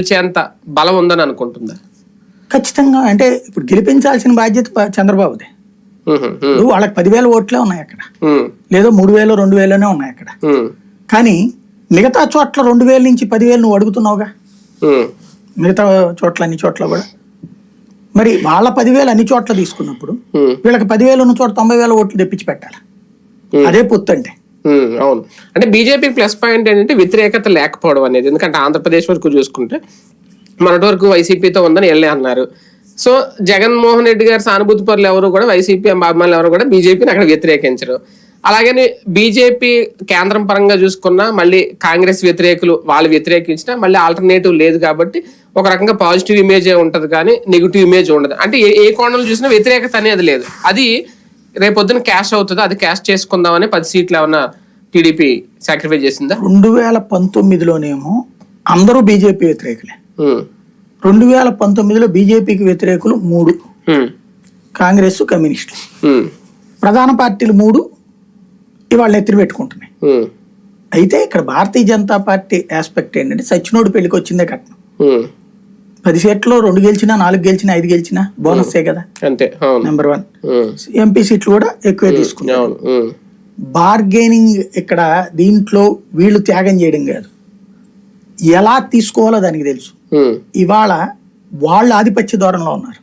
గెలిచేంత బలం ఉందని అనుకుంటుందా? ఖచ్చితంగా. అంటే ఇప్పుడు గెలిపించాల్సిన బాధ్యత చంద్రబాబుదే. ఇప్పుడు వాళ్ళకి పదివేల ఓట్లే ఉన్నాయి అక్కడ. లేదో మూడు వేలు రెండు వేలనే ఉన్నాయి అక్కడ. కానీ మిగతా చోట్ల రెండు వేల నుంచి పదివేలు నువ్వు అడుగుతున్నావుగా? మిగతా చోట్ల అన్ని చోట్ల కూడా. మరి వాళ్ళ పదివేలు అన్ని చోట్ల తీసుకున్నప్పుడు వీళ్ళకి పదివేలు ఉన్న చోట తొంభై వేల ఓట్లు తెప్పించి పెట్టాలి. అదే పొత్తు అంటే. అవును. అంటే బీజేపీ ప్లస్ పాయింట్ ఏంటంటే వ్యతిరేకత లేకపోవడం అనేది. ఎందుకంటే ఆంధ్రప్రదేశ్ వరకు చూసుకుంటే మొన్నటి వరకు వైసీపీతో ఉందని వెళ్ళే అన్నారు. సో జగన్మోహన్ రెడ్డి గారి సానుభూతి పరులు ఎవరు కూడా వైసీపీ అభిమానులు ఎవరు కూడా బీజేపీని అక్కడ వ్యతిరేకించరు. అలాగని బీజేపీ కేంద్రం పరంగా చూసుకున్నా మళ్ళీ కాంగ్రెస్ వ్యతిరేకులు వాళ్ళు వ్యతిరేకించినా మళ్ళీ ఆల్టర్నేటివ్ లేదు కాబట్టి ఒక రకంగా పాజిటివ్ ఇమేజే ఉంటుంది కానీ నెగిటివ్ ఇమేజ్ ఉండదు. అంటే ఏ ఏ కోణంలో చూసినా వ్యతిరేకత అనేది లేదు. అది రేపొద్దున క్యాష్ అవుతుందో? అది క్యాష్ చేసుకుందామని పది సీట్లు ఏమన్నా టీడీపీ సాక్రిఫై చేసిందా? రెండు వేల పంతొమ్మిదిలోనేమో అందరూ బీజేపీ వ్యతిరేకులే. రెండు వేల పంతొమ్మిదిలో బీజేపీకి వ్యతిరేకులు మూడు. కాంగ్రెస్ కమ్యూనిస్టులు. ప్రధాన పార్టీలు మూడు. ఇవాళ ఎత్తిరి పెట్టుకుంటున్నాయి. అయితే ఇక్కడ భారతీయ జనతా పార్టీ ఆస్పెక్ట్ ఏంటంటే సచ్చినోడు పెళ్ళికి వచ్చిందే కట్నం పది సీట్లు రెండు గెలిచినా నాలుగు గెలిచినా ఐదు గెలిచినా బోనస్సే కదా? అంతే నెంబర్ వన్ ఎంపీ సీట్లు కూడా ఎక్కువే తీసుకున్నారు ఉమ్, బార్గెనింగ్ ఇక్కడ దీంట్లో వీళ్ళు త్యాగం చేయడం కాదు. ఎలా తీసుకోవాలో దానికి తెలుసు. ఇవాళ వాళ్ళు ఆధిపత్య ధోరణిలో ఉన్నారు.